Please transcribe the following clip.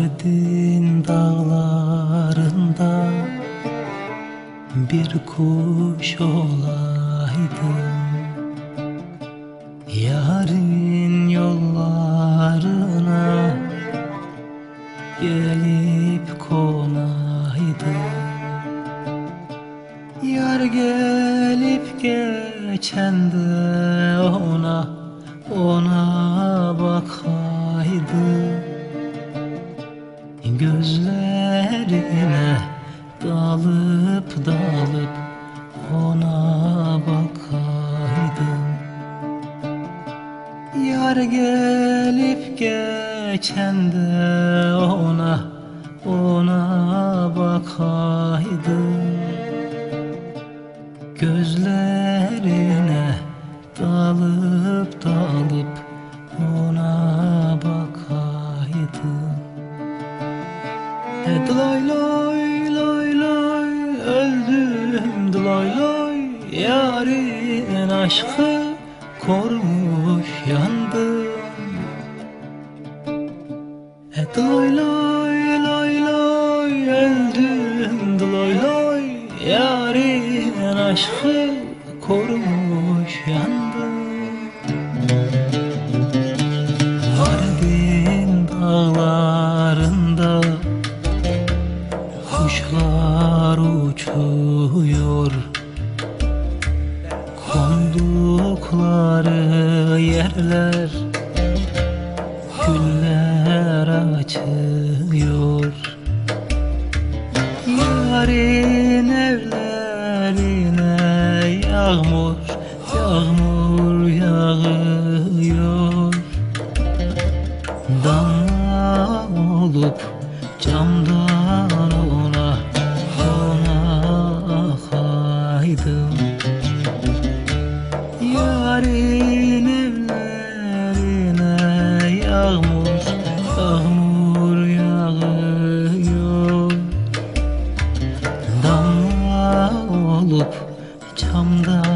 Mardin dağlarında bir kuş olaydım Yarın yollarına gelip konaydım Yar gelip geçen de ona ona bakaydım Gözlerine dalıp dalıp ona bakaydım Yar gelip geçen de ona ona bakaydım Gözlerine dalıp dalıp ona bakaydım loy loy loy dıloy loy Yarın aşkı kormuş yandım. E, Dıloy loy loy loy öldüm dıloy loy Yarın aşkı kormuş yandım Kuşlar uçuyor. Kondukları yerler Güller açıyor. Yarın evlerine yağmur Yağmur yağıyor. Damla olup camdan yaşadım Yarın evlerine yağmur Yağmur yağıyor. Damla olup camda